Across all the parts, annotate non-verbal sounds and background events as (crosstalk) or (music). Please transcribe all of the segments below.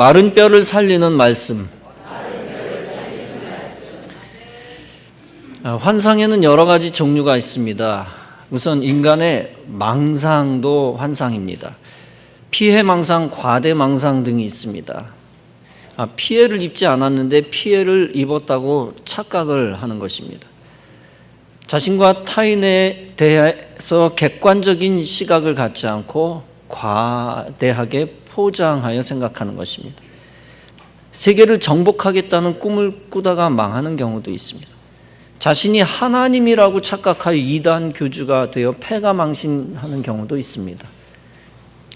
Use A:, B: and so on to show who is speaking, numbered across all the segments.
A: 마른 뼈를 살리는 말씀. 아, 환상에는 여러 가지 종류가 있습니다. 우선 인간의 망상도 환상입니다. 피해 망상, 과대 망상 등이 있습니다. 아, 피해를 입지 않았는데 피해를 입었다고 착각을 하는 것입니다. 자신과 타인에 대해서 객관적인 시각을 갖지 않고 과대하게 포장하여 생각하는 것입니다. 세계를 정복하겠다는 꿈을 꾸다가 망하는 경우도 있습니다. 자신이 하나님이라고 착각하여 이단 교주가 되어 패가 망신하는 경우도 있습니다.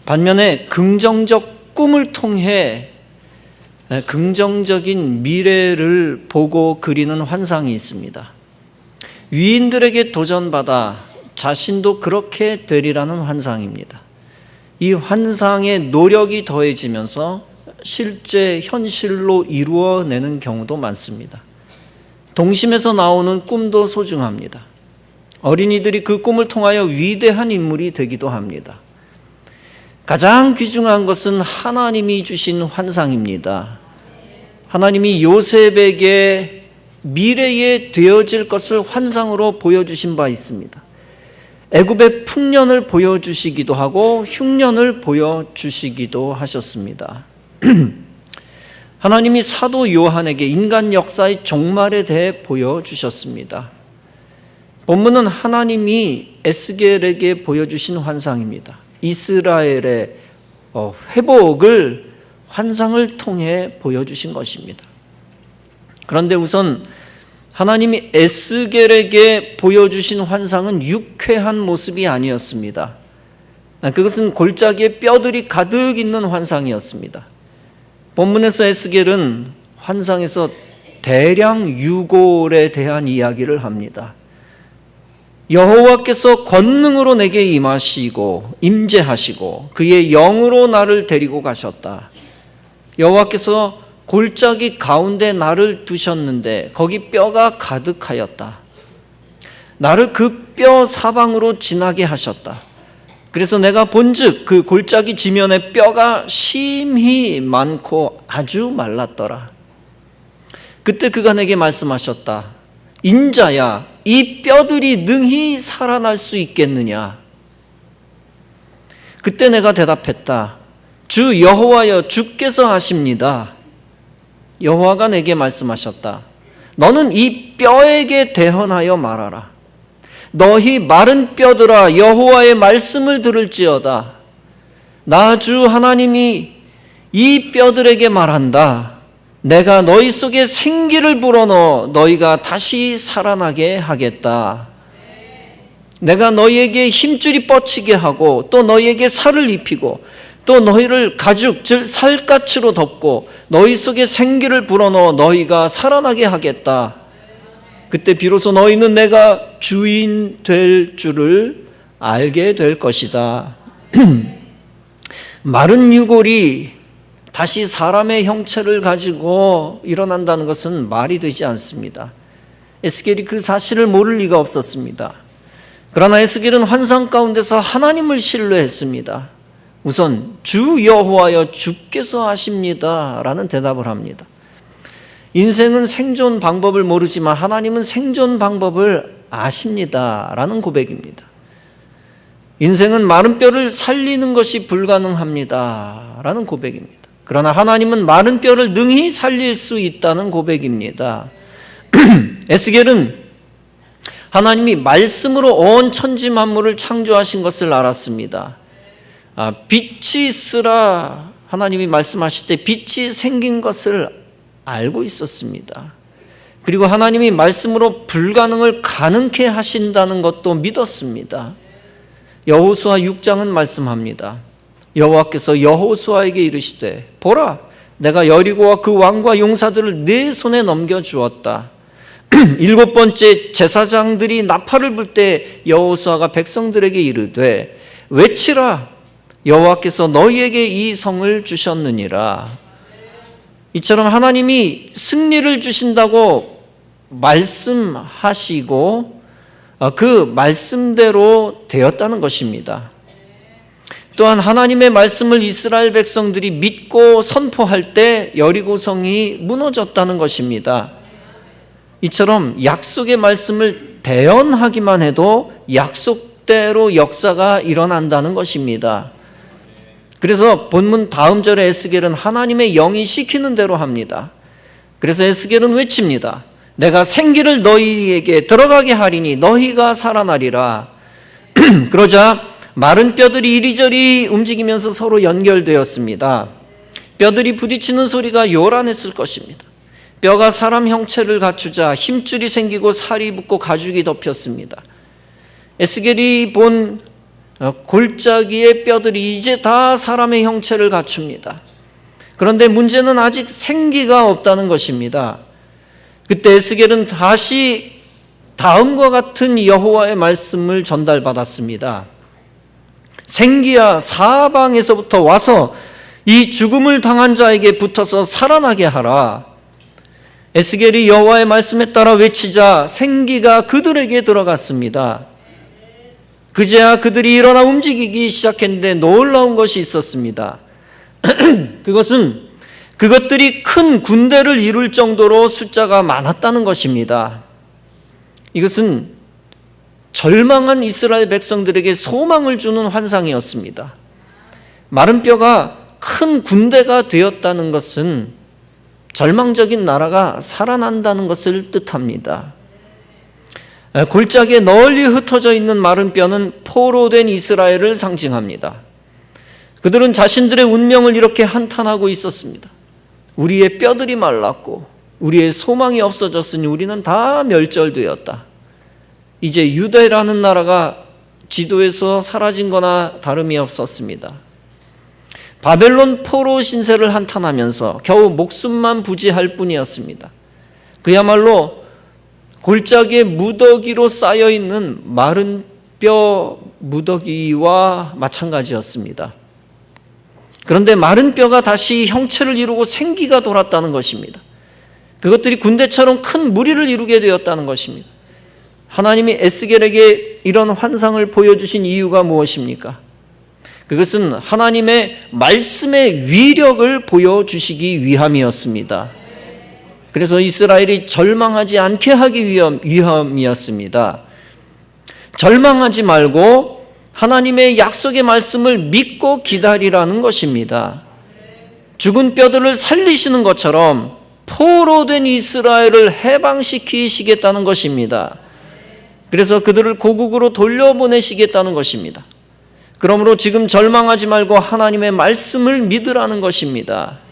A: 반면에 긍정적 꿈을 통해 긍정적인 미래를 보고 그리는 환상이 있습니다. 위인들에게 도전받아 자신도 그렇게 되리라는 환상입니다. 이 환상에 노력이 더해지면서 실제 현실로 이루어내는 경우도 많습니다. 동심에서 나오는 꿈도 소중합니다. 어린이들이 그 꿈을 통하여 위대한 인물이 되기도 합니다. 가장 귀중한 것은 하나님이 주신 환상입니다. 하나님이 요셉에게 미래에 되어질 것을 환상으로 보여주신 바 있습니다. 애굽의 풍년을 보여주시기도 하고 흉년을 보여주시기도 하셨습니다. (clears throat) 하나님이 사도 요한에게 인간 역사의 종말에 대해 보여주셨습니다. 본문은 하나님이 에스겔에게 보여주신 환상입니다. 이스라엘의 어, 회복을 환상을 통해 보여주신 것입니다. 그런데 우선 하나님이 에스겔에게 보여주신 환상은 유쾌한 모습이 아니었습니다. 그것은 골짜기에 뼈들이 가득 있는 환상이었습니다. 본문에서 에스겔은 환상에서 대량 유골에 대한 이야기를 합니다. 여호와께서 권능으로 내게 임하시고 임재하시고 그의 영으로 나를 데리고 가셨다. 여호와께서 골짜기 가운데 나를 두셨는데 거기 뼈가 가득하였다. 나를 그 뼈 사방으로 지나게 하셨다. 그래서 내가 본즉 그 골짜기 지면에 뼈가 심히 많고 아주 말랐더라. 그때 그가 내게 말씀하셨다. 인자야, 이 뼈들이 능히 살아날 수 있겠느냐? 그때 내가 대답했다. 주 여호와여 주께서 하십니다. 여호와가 내게 말씀하셨다. 너는 이 뼈에게 대언하여 말하라. 너희 마른 뼈들아 여호와의 말씀을 들을지어다. 나 주 하나님이 이 뼈들에게 말한다. 내가 너희 속에 생기를 불어넣어 너희가 다시 살아나게 하겠다. 내가 너희에게 힘줄이 뻗치게 하고 또 너희에게 살을 입히고 또 너희를 가죽 즉 살갗으로 덮고 너희 속에 생기를 불어넣어 너희가 살아나게 하겠다. 그때 비로소 너희는 내가 주인 될 줄을 알게 될 것이다. (clears throat) 마른 유골이 다시 사람의 형체를 가지고 일어난다는 것은 말이 되지 않습니다. 에스겔이 그 사실을 모를 리가 없었습니다. 그러나 에스겔은 환상 가운데서 하나님을 신뢰했습니다. 우선 주 여호와여 주께서 하십니다라는 대답을 합니다. 인생은 생존 방법을 모르지만 하나님은 생존 방법을 아십니다라는 고백입니다. 인생은 마른 뼈를 살리는 것이 불가능합니다라는 고백입니다. 그러나 하나님은 마른 뼈를 능히 살릴 수 있다는 고백입니다. (clears throat) 에스겔은 하나님이 말씀으로 온 천지 만물을 창조하신 것을 알았습니다. 아, 빛이 있으라 하나님이 말씀하실 때 빛이 생긴 것을 알고 있었습니다. 그리고 하나님이 말씀으로 불가능을 가능케 하신다는 것도 믿었습니다. 여호수아 6장은 말씀합니다. 여호와께서 여호수아에게 이르시되 보라 내가 여리고와 그 왕과 용사들을 내 손에 넘겨 주었다. (clears throat) 일곱 번째 제사장들이 나팔을 불 때 여호수아가 백성들에게 이르되 외치라 여호와께서 너희에게 이 성을 주셨느니라. 이처럼 하나님이 승리를 주신다고 말씀하시고 어, 그 말씀대로 되었다는 것입니다. 또한 하나님의 말씀을 이스라엘 백성들이 믿고 선포할 때 여리고성이 무너졌다는 것입니다. 이처럼 약속의 말씀을 대언하기만 해도 약속대로 역사가 일어난다는 것입니다. 그래서 본문 다음 절에 에스겔은 하나님의 영이 시키는 대로 합니다. 그래서 에스겔은 외칩니다. 내가 생기를 너희에게 들어가게 하리니 너희가 살아나리라. (clears throat) 그러자 마른 뼈들이 이리저리 움직이면서 서로 연결되었습니다. 뼈들이 부딪히는 소리가 요란했을 것입니다. 뼈가 사람 형체를 갖추자 힘줄이 생기고 살이 붙고 가죽이 덮였습니다. 에스겔이 본 어, 골짜기의 뼈들이 이제 다 사람의 형체를 갖춥니다. 그런데 문제는 아직 생기가 없다는 것입니다. 그때 에스겔은 다시 다음과 같은 여호와의 말씀을 전달받았습니다. 생기야 사방에서부터 와서 이 죽음을 당한 자에게 붙어서 살아나게 하라. 에스겔이 여호와의 말씀에 따라 외치자 생기가 그들에게 들어갔습니다. 그제야 그들이 일어나 움직이기 시작했는데 놀라운 것이 있었습니다. (clears throat) 그것은 그것들이 큰 군대를 이룰 정도로 숫자가 많았다는 것입니다. 이것은 절망한 이스라엘 백성들에게 소망을 주는 환상이었습니다. 마른 뼈가 큰 군대가 되었다는 것은 절망적인 나라가 살아난다는 것을 뜻합니다. 골짜기에 널리 흩어져 있는 마른 뼈는 포로 된 이스라엘을 상징합니다. 그들은 자신들의 운명을 이렇게 한탄하고 있었습니다. 우리의 뼈들이 말랐고 우리의 소망이 없어졌으니 우리는 다 멸절되었다. 이제 유대라는 나라가 지도에서 사라진 거나 다름이 없었습니다. 바벨론 포로 신세를 한탄하면서 겨우 목숨만 부지할 뿐이었습니다. 그야말로 골짜기에 무더기로 쌓여 있는 마른 뼈 무더기와 마찬가지였습니다. 그런데 마른 뼈가 다시 형체를 이루고 생기가 돌았다는 것입니다. 그것들이 군대처럼 큰 무리를 이루게 되었다는 것입니다. 하나님이 에스겔에게 이런 환상을 보여주신 이유가 무엇입니까? 그것은 하나님의 말씀의 위력을 보여주시기 위함이었습니다. 그래서 이스라엘이 절망하지 않게 하기 위함, 위함이었습니다. 절망하지 말고 하나님의 약속의 말씀을 믿고 기다리라는 것입니다. 죽은 뼈들을 살리시는 것처럼 포로 된 이스라엘을 해방시키시겠다는 것입니다. 그래서 그들을 고국으로 돌려보내시겠다는 것입니다. 그러므로 지금 절망하지 말고 하나님의 말씀을 믿으라는 것입니다.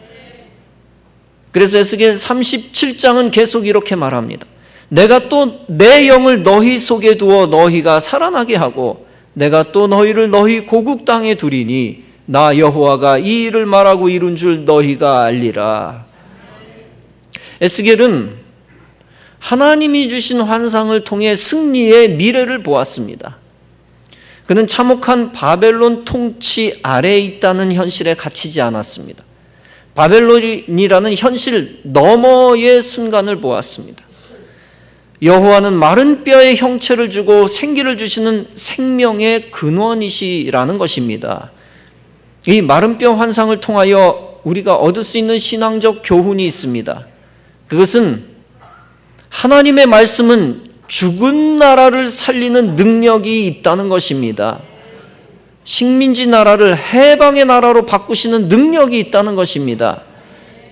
A: 그래서 에스겔 37장은 계속 이렇게 말합니다. 내가 또 내 영을 너희 속에 두어 너희가 살아나게 하고 내가 또 너희를 너희 고국 땅에 두리니 나 여호와가 이 일을 말하고 이룬 줄 너희가 알리라. 에스겔은 하나님이 주신 환상을 통해 승리의 미래를 보았습니다. 그는 참혹한 바벨론 통치 아래에 있다는 현실에 갇히지 않았습니다. 바벨론이라는 현실 너머의 순간을 보았습니다. 여호와는 마른 뼈의 형체를 주고 생기를 주시는 생명의 근원이시라는 것입니다. 이 마른 뼈 환상을 통하여 우리가 얻을 수 있는 신앙적 교훈이 있습니다. 그것은 하나님의 말씀은 죽은 나라를 살리는 능력이 있다는 것입니다. 식민지 나라를 해방의 나라로 바꾸시는 능력이 있다는 것입니다.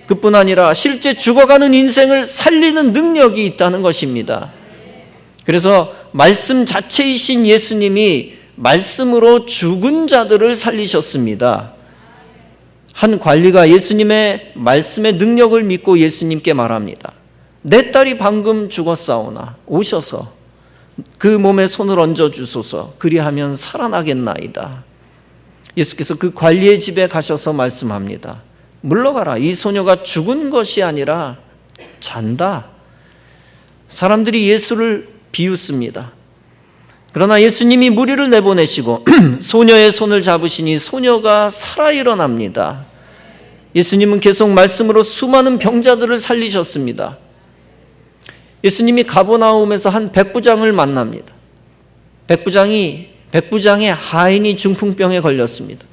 A: 그뿐 아니라 실제 죽어가는 인생을 살리는 능력이 있다는 것입니다. 그래서 말씀 자체이신 예수님이 말씀으로 죽은 자들을 살리셨습니다. 한 관리가 예수님의 말씀의 능력을 믿고 예수님께 말합니다. 내 딸이 방금 죽었사오나 오셔서 그 몸에 손을 얹어 주소서 그리하면 살아나겠나이다. 예수께서 그 관리의 집에 가셔서 말씀합니다. 물러가라. 이 소녀가 죽은 것이 아니라 잔다. 사람들이 예수를 비웃습니다. 그러나 예수님이 무리를 내보내시고 (clears throat) 소녀의 손을 잡으시니 소녀가 살아 일어납니다. 예수님은 계속 말씀으로 수많은 병자들을 살리셨습니다. 예수님이 가보나움에서 한 백부장을 만납니다. 백부장이 백부장의 하인이 중풍병에 걸렸습니다.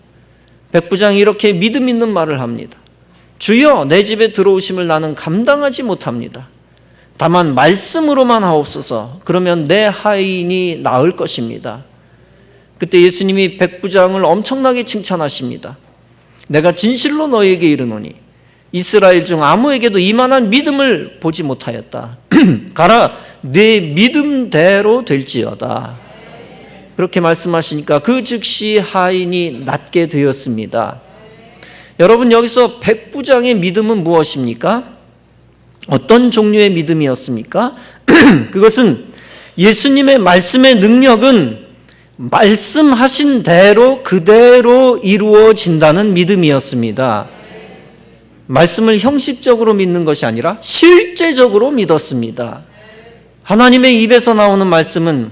A: 백부장이 이렇게 믿음 있는 말을 합니다. 주여 내 집에 들어오심을 나는 감당하지 못합니다. 다만 말씀으로만 하옵소서. 그러면 내 하인이 나을 것입니다. 그때 예수님이 백부장을 엄청나게 칭찬하십니다. 내가 진실로 너에게 이르노니 이스라엘 중 아무에게도 이만한 믿음을 보지 못하였다. (clears throat) 가라 내 믿음대로 될지어다. 그렇게 말씀하시니까 그 즉시 하인이 낫게 되었습니다. 여러분 여기서 백부장의 믿음은 무엇입니까? 어떤 종류의 믿음이었습니까? (clears throat) 그것은 예수님의 말씀의 능력은 말씀하신 대로 그대로 이루어진다는 믿음이었습니다. 말씀을 형식적으로 믿는 것이 아니라 실제적으로 믿었습니다. 하나님의 입에서 나오는 말씀은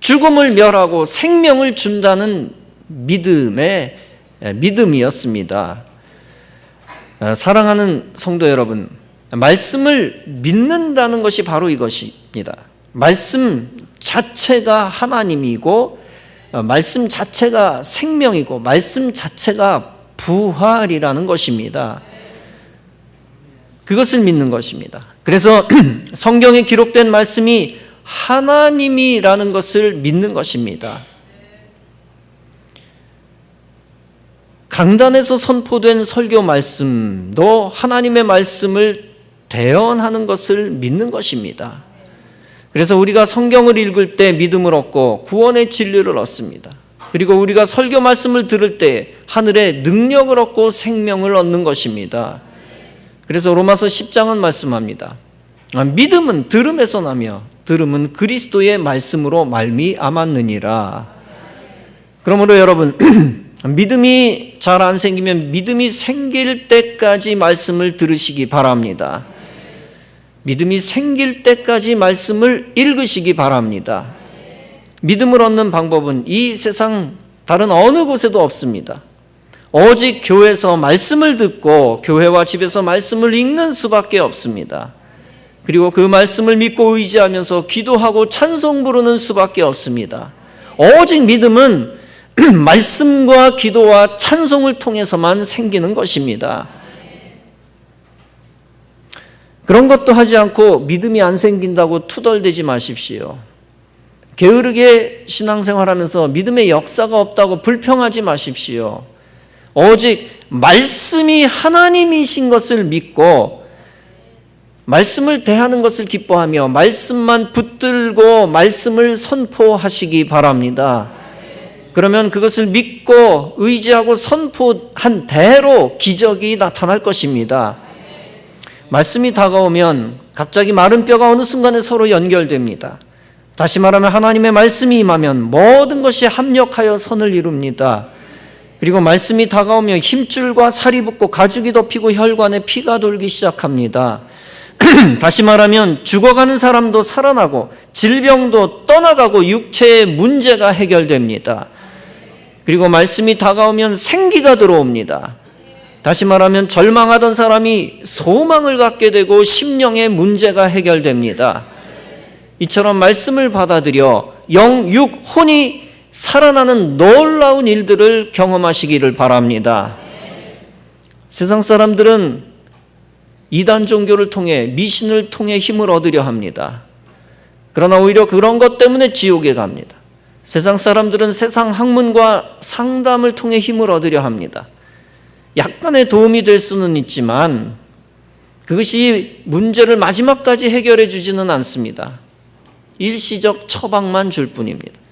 A: 죽음을 멸하고 생명을 준다는 믿음의 믿음이었습니다. 어, 사랑하는 성도 여러분, 말씀을 믿는다는 것이 바로 이것입니다. 말씀 자체가 하나님이고, 어, 말씀 자체가 생명이고, 말씀 자체가 부활이라는 것입니다. 그것을 믿는 것입니다. 그래서 (clears throat) 성경에 기록된 말씀이 하나님이라는 것을 믿는 것입니다. 강단에서 선포된 설교 말씀도 하나님의 말씀을 대언하는 것을 믿는 것입니다. 그래서 우리가 성경을 읽을 때 믿음을 얻고 구원의 진리를 얻습니다. 그리고 우리가 설교 말씀을 들을 때 하늘의 능력을 얻고 생명을 얻는 것입니다. 그래서 로마서 10장은 말씀합니다. 아, 믿음은 들음에서 나며 들음은 그리스도의 말씀으로 말미암았느니라. 그러므로 여러분 (clears throat) 믿음이 잘 안 생기면 믿음이 생길 때까지 말씀을 들으시기 바랍니다. 믿음이 생길 때까지 말씀을 읽으시기 바랍니다. 믿음을 얻는 방법은 이 세상 다른 어느 곳에도 없습니다. 오직 교회에서 말씀을 듣고 교회와 집에서 말씀을 읽는 수밖에 없습니다. 그리고 그 말씀을 믿고 의지하면서 기도하고 찬송 부르는 수밖에 없습니다. 오직 믿음은 (clears throat) 말씀과 기도와 찬송을 통해서만 생기는 것입니다. 그런 것도 하지 않고 믿음이 안 생긴다고 투덜대지 마십시오. 게으르게 신앙생활하면서 믿음의 역사가 없다고 불평하지 마십시오. 오직 말씀이 하나님이신 것을 믿고 말씀을 대하는 것을 기뻐하며 말씀만 붙들고 말씀을 선포하시기 바랍니다. 그러면 그것을 믿고 의지하고 선포한 대로 기적이 나타날 것입니다. 말씀이 다가오면 갑자기 마른 뼈가 어느 순간에 서로 연결됩니다. 다시 말하면 하나님의 말씀이 임하면 모든 것이 합력하여 선을 이룹니다. 그리고 말씀이 다가오면 힘줄과 살이 붙고 가죽이 덮이고 혈관에 피가 돌기 시작합니다. (clears throat) 다시 말하면 죽어가는 사람도 살아나고 질병도 떠나가고 육체의 문제가 해결됩니다. 그리고 말씀이 다가오면 생기가 들어옵니다. 다시 말하면 절망하던 사람이 소망을 갖게 되고 심령의 문제가 해결됩니다. 이처럼 말씀을 받아들여 영, 육, 혼이 살아나는 놀라운 일들을 경험하시기를 바랍니다. 세상 사람들은 이단 종교를 통해 미신을 통해 힘을 얻으려 합니다. 그러나 오히려 그런 것 때문에 지옥에 갑니다. 세상 사람들은 세상 학문과 상담을 통해 힘을 얻으려 합니다. 약간의 도움이 될 수는 있지만 그것이 문제를 마지막까지 해결해 주지는 않습니다. 일시적 처방만 줄 뿐입니다.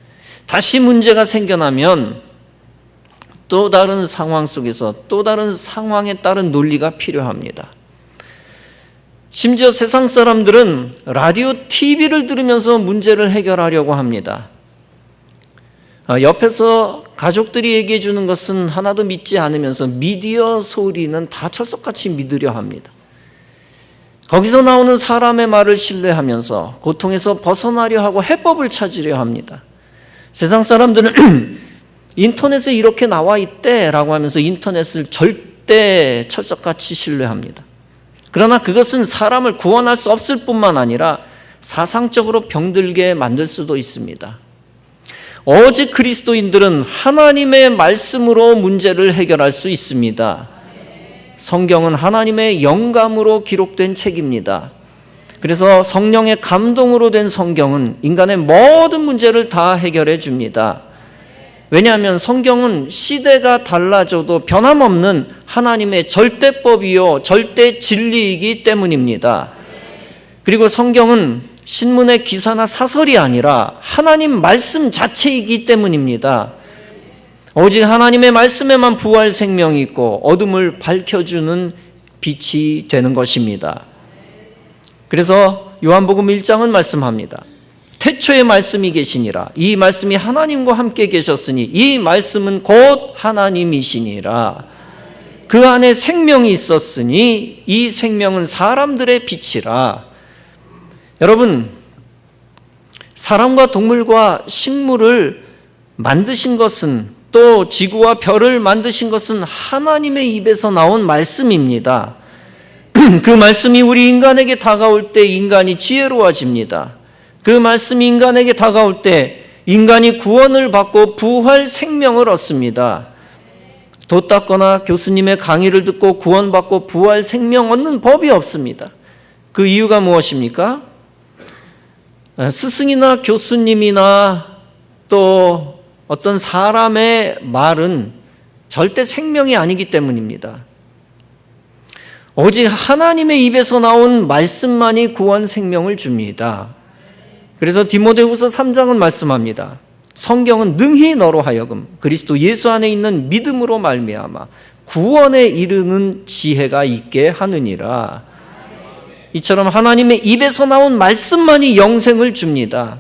A: 다시 문제가 생겨나면 또 다른 상황 속에서 또 다른 상황에 따른 논리가 필요합니다. 심지어 세상 사람들은 라디오, TV를 들으면서 문제를 해결하려고 합니다. 아, 옆에서 가족들이 얘기해 주는 것은 하나도 믿지 않으면서 미디어 소리는 다 철석같이 믿으려 합니다. 거기서 나오는 사람의 말을 신뢰하면서 고통에서 벗어나려 하고 해법을 찾으려 합니다. 세상 사람들은 (clears throat) 인터넷에 이렇게 나와 있대라고 하면서 인터넷을 절대 철석같이 신뢰합니다. 그러나 그것은 사람을 구원할 수 없을 뿐만 아니라 사상적으로 병들게 만들 수도 있습니다. 오직 그리스도인들은 하나님의 말씀으로 문제를 해결할 수 있습니다. 성경은 하나님의 영감으로 기록된 책입니다. 그래서 성령의 감동으로 된 성경은 인간의 모든 문제를 다 해결해 줍니다. 왜냐하면 성경은 시대가 달라져도 변함없는 하나님의 절대법이요, 절대 진리이기 때문입니다. 그리고 성경은 신문의 기사나 사설이 아니라 하나님 말씀 자체이기 때문입니다. 오직 하나님의 말씀에만 부활 생명이 있고 어둠을 밝혀주는 빛이 되는 것입니다. 그래서 요한복음 1장은 말씀합니다. 태초에 말씀이 계시니라. 이 말씀이 하나님과 함께 계셨으니 이 말씀은 곧 하나님이시니라. 그 안에 생명이 있었으니 이 생명은 사람들의 빛이라. 여러분, 사람과 동물과 식물을 만드신 것은 또 지구와 별을 만드신 것은 하나님의 입에서 나온 말씀입니다. (clears throat) 그 말씀이 우리 인간에게 다가올 때 인간이 지혜로워집니다. 그 말씀이 인간에게 다가올 때 인간이 구원을 받고 부활 생명을 얻습니다. 도 닦거나 교수님의 강의를 듣고 구원받고 부활 생명 얻는 법이 없습니다. 그 이유가 무엇입니까? 스승이나 교수님이나 또 어떤 사람의 말은 절대 생명이 아니기 때문입니다. 오직 하나님의 입에서 나온 말씀만이 구원 생명을 줍니다. 그래서 디모데후서 3장은 말씀합니다. 성경은 능히 너로 하여금 그리스도 예수 안에 있는 믿음으로 말미암아 구원에 이르는 지혜가 있게 하느니라. 이처럼 하나님의 입에서 나온 말씀만이 영생을 줍니다.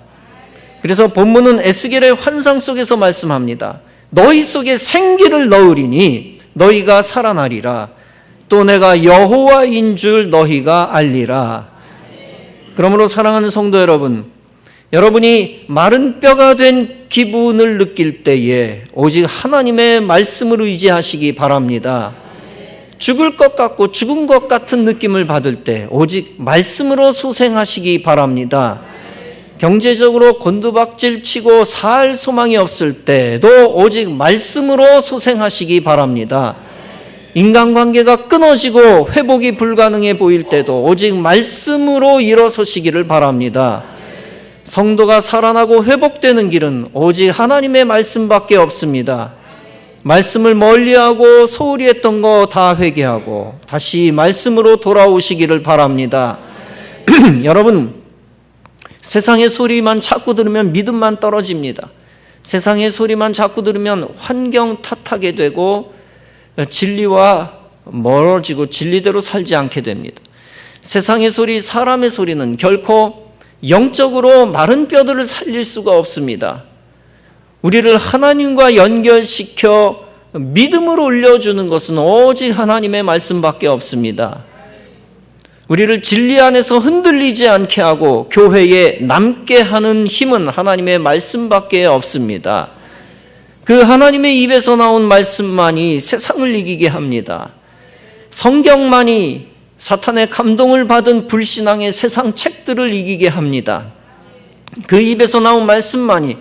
A: 그래서 본문은 에스겔의 환상 속에서 말씀합니다. 너희 속에 생기를 넣으리니 너희가 살아나리라. 또 내가 여호와인 줄 너희가 알리라. 그러므로 사랑하는 성도 여러분, 여러분이 마른 뼈가 된 기분을 느낄 때에 오직 하나님의 말씀을 의지하시기 바랍니다. 죽을 것 같고 죽은 것 같은 느낌을 받을 때 오직 말씀으로 소생하시기 바랍니다. 경제적으로 곤두박질 치고 살 소망이 없을 때도 오직 말씀으로 소생하시기 바랍니다. 인간관계가 끊어지고 회복이 불가능해 보일 때도 오직 말씀으로 일어서시기를 바랍니다. 성도가 살아나고 회복되는 길은 오직 하나님의 말씀밖에 없습니다. 말씀을 멀리하고 소홀히 했던 거 다 회개하고 다시 말씀으로 돌아오시기를 바랍니다. (clears throat) 여러분, 세상의 소리만 자꾸 들으면 믿음만 떨어집니다. 세상의 소리만 자꾸 들으면 환경 탓하게 되고 진리와 멀어지고 진리대로 살지 않게 됩니다. 세상의 소리, 사람의 소리는 결코 영적으로 마른 뼈들을 살릴 수가 없습니다. 우리를 하나님과 연결시켜 믿음으로 올려주는 것은 오직 하나님의 말씀밖에 없습니다. 우리를 진리 안에서 흔들리지 않게 하고 교회에 남게 하는 힘은 하나님의 말씀밖에 없습니다. 그 하나님의 입에서 나온 말씀만이 세상을 이기게 합니다. 성경만이 사탄의 감동을 받은 불신앙의 세상 책들을 이기게 합니다. 그 입에서 나온 말씀만이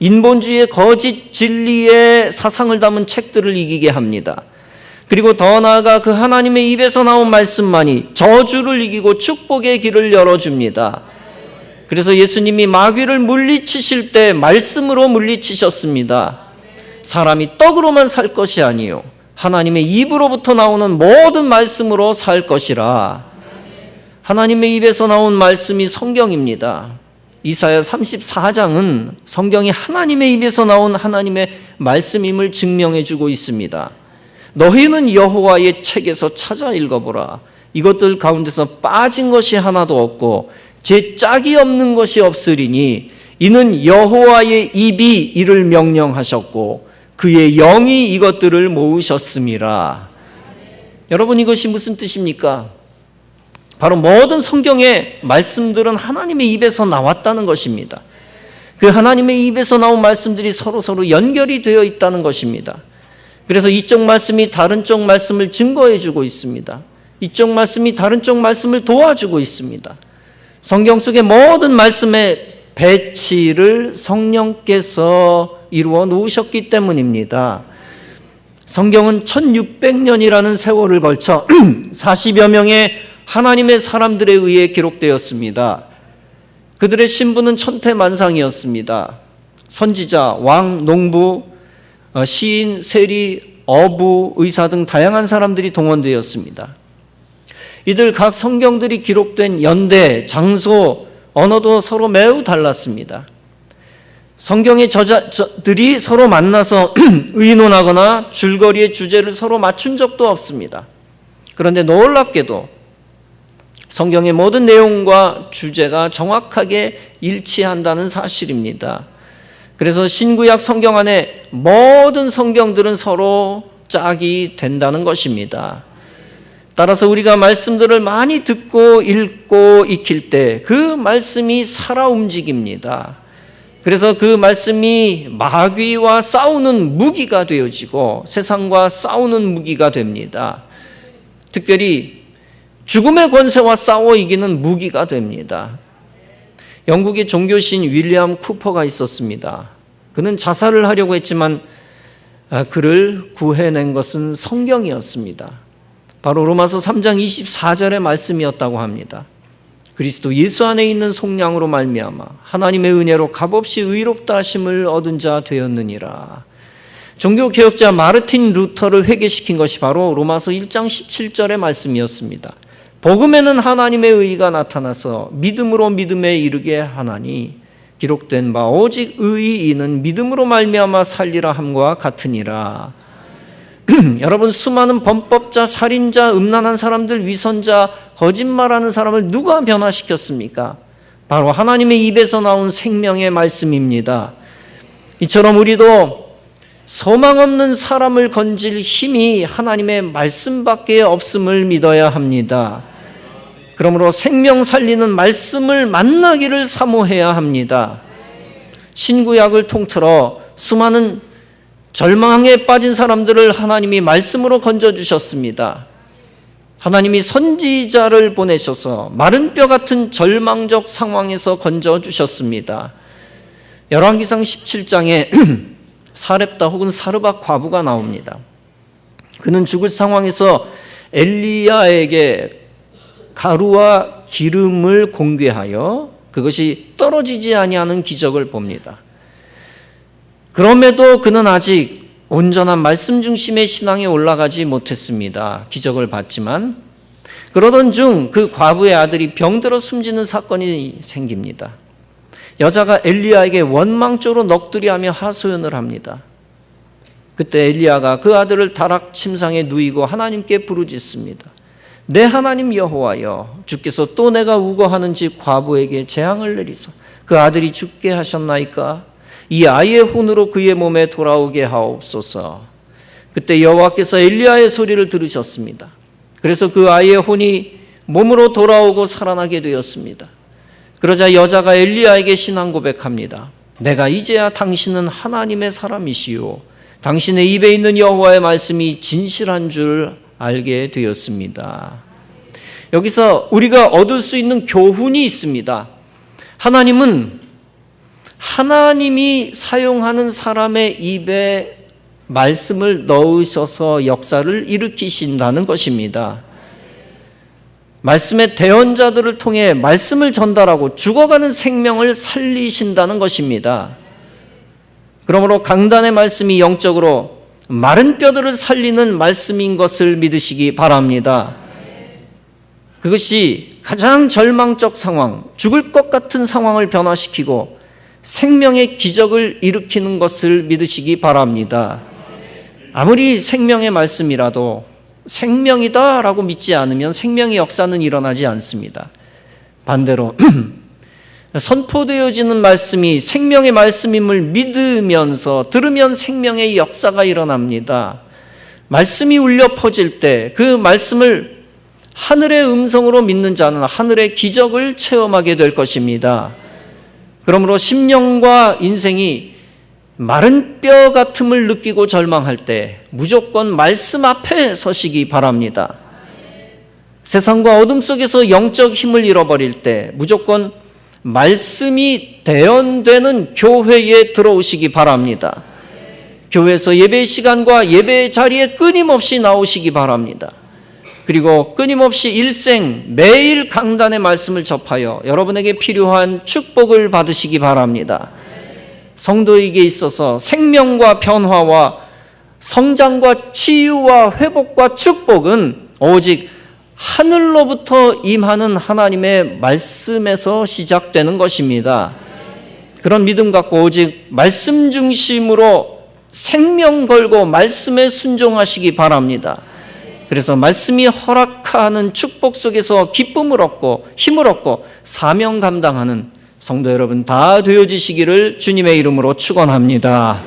A: 인본주의의 거짓 진리의 사상을 담은 책들을 이기게 합니다. 그리고 더 나아가 그 하나님의 입에서 나온 말씀만이 저주를 이기고 축복의 길을 열어줍니다. 그래서 예수님이 마귀를 물리치실 때 말씀으로 물리치셨습니다. 사람이 떡으로만 살 것이 아니요 하나님의 입으로부터 나오는 모든 말씀으로 살 것이라. 하나님의 입에서 나온 말씀이 성경입니다. 이사야 34장은 성경이 하나님의 입에서 나온 하나님의 말씀임을 증명해 주고 있습니다. 너희는 여호와의 책에서 찾아 읽어보라. 이것들 가운데서 빠진 것이 하나도 없고 제 짝이 없는 것이 없으리니 이는 여호와의 입이 이를 명령하셨고 그의 영이 이것들을 모으셨음이라. 여러분 이것이 무슨 뜻입니까? 바로 모든 성경의 말씀들은 하나님의 입에서 나왔다는 것입니다. 그 하나님의 입에서 나온 말씀들이 서로 서로 연결이 되어 있다는 것입니다. 그래서 이쪽 말씀이 다른 쪽 말씀을 증거해 주고 있습니다. 이쪽 말씀이 다른 쪽 말씀을 도와주고 있습니다. 성경 속의 모든 말씀의 배치를 성령께서 이루어 놓으셨기 때문입니다. 성경은 1600년이라는 세월을 걸쳐 (clears throat) 40여 명의 하나님의 사람들에 의해 기록되었습니다. 그들의 신분은 천태만상이었습니다. 선지자, 왕, 농부, 어, 시인, 세리, 어부, 의사 등 다양한 사람들이 동원되었습니다. 이들 각 성경들이 기록된 연대, 장소, 언어도 서로 매우 달랐습니다. 성경의 저자들이 서로 만나서 (clears throat) 의논하거나 줄거리의 주제를 서로 맞춘 적도 없습니다. 그런데 놀랍게도 성경의 모든 내용과 주제가 정확하게 일치한다는 사실입니다. 그래서 신구약 성경 안에 모든 성경들은 서로 짝이 된다는 것입니다. 따라서 우리가 말씀들을 많이 듣고 읽고 익힐 때 그 말씀이 살아 움직입니다. 그래서 그 말씀이 마귀와 싸우는 무기가 되어지고 세상과 싸우는 무기가 됩니다. 특별히 죽음의 권세와 싸워 이기는 무기가 됩니다. 영국의 종교신 윌리엄 쿠퍼가 있었습니다. 그는 자살을 하려고 했지만 아, 그를 구해낸 것은 성경이었습니다. 바로 로마서 3장 24절의 말씀이었다고 합니다. 그리스도 예수 안에 있는 속량으로 말미암아 하나님의 은혜로 값없이 의롭다 하심을 얻은 자 되었느니라. 종교 개혁자 마르틴 루터를 회개시킨 것이 바로 로마서 1장 17절의 말씀이었습니다. 복음에는 하나님의 의가 나타나서 믿음으로 믿음에 이르게 하나니 기록된 바 오직 의인은 믿음으로 말미암아 살리라 함과 같으니라. (clears throat) 여러분 수많은 범법자, 살인자, 음란한 사람들, 위선자, 거짓말하는 사람을 누가 변화시켰습니까? 바로 하나님의 입에서 나온 생명의 말씀입니다. 이처럼 우리도 소망 없는 사람을 건질 힘이 하나님의 말씀밖에 없음을 믿어야 합니다. 그러므로 생명 살리는 말씀을 만나기를 사모해야 합니다. 신구약을 통틀어 수많은 절망에 빠진 사람들을 하나님이 말씀으로 건져 주셨습니다. 하나님이 선지자를 보내셔서 마른 뼈 같은 절망적 상황에서 건져 주셨습니다. 열왕기상 17장에 (clears throat) 사렙다 혹은 사르밧 과부가 나옵니다. 그는 죽을 상황에서 엘리야에게 가루와 기름을 공개하여 그것이 떨어지지 아니하는 기적을 봅니다. 그럼에도 그는 아직 온전한 말씀 중심의 신앙에 올라가지 못했습니다. 기적을 봤지만 그러던 중 그 과부의 아들이 병들어 숨지는 사건이 생깁니다. 여자가 엘리야에게 원망조로 넋두리하며 하소연을 합니다. 그때 엘리야가 그 아들을 다락 침상에 누이고 하나님께 부르짖습니다. 내 하나님 여호와여 주께서 또 내가 우거하는지 과부에게 재앙을 내리소 그 아들이 죽게 하셨나이까 이 아이의 혼으로 그의 몸에 돌아오게 하옵소서. 그때 여호와께서 엘리야의 소리를 들으셨습니다. 그래서 그 아이의 혼이 몸으로 돌아오고 살아나게 되었습니다. 그러자 여자가 엘리야에게 신앙 고백합니다. 내가 이제야 당신은 하나님의 사람이시요 당신의 입에 있는 여호와의 말씀이 진실한 줄 알게 되었습니다. 여기서 우리가 얻을 수 있는 교훈이 있습니다. 하나님은 하나님이 사용하는 사람의 입에 말씀을 넣으셔서 역사를 일으키신다는 것입니다. 말씀의 대언자들을 통해 말씀을 전달하고 죽어가는 생명을 살리신다는 것입니다. 그러므로 강단의 말씀이 영적으로 마른 뼈들을 살리는 말씀인 것을 믿으시기 바랍니다. 그것이 가장 절망적 상황, 죽을 것 같은 상황을 변화시키고 생명의 기적을 일으키는 것을 믿으시기 바랍니다. 아무리 생명의 말씀이라도 생명이다라고 믿지 않으면 생명의 역사는 일어나지 않습니다. 반대로 (clears throat) 선포되어지는 말씀이 생명의 말씀임을 믿으면서 들으면 생명의 역사가 일어납니다. 말씀이 울려 퍼질 때 그 말씀을 하늘의 음성으로 믿는 자는 하늘의 기적을 체험하게 될 것입니다. 그러므로 심령과 인생이 마른 뼈 같음을 느끼고 절망할 때 무조건 말씀 앞에 서시기 바랍니다. 세상과 어둠 속에서 영적 힘을 잃어버릴 때 무조건 말씀이 대언되는 교회에 들어오시기 바랍니다. 교회에서 예배 시간과 예배 자리에 끊임없이 나오시기 바랍니다. 그리고 끊임없이 일생 매일 강단의 말씀을 접하여 여러분에게 필요한 축복을 받으시기 바랍니다. 성도에게 있어서 생명과 변화와 성장과 치유와 회복과 축복은 오직 하늘로부터 임하는 하나님의 말씀에서 시작되는 것입니다. 그런 믿음 갖고 오직 말씀 중심으로 생명 걸고 말씀에 순종하시기 바랍니다. 그래서 말씀이 허락하는 축복 속에서 기쁨을 얻고 힘을 얻고 사명 감당하는 성도 여러분 다 되어지시기를 주님의 이름으로 축원합니다.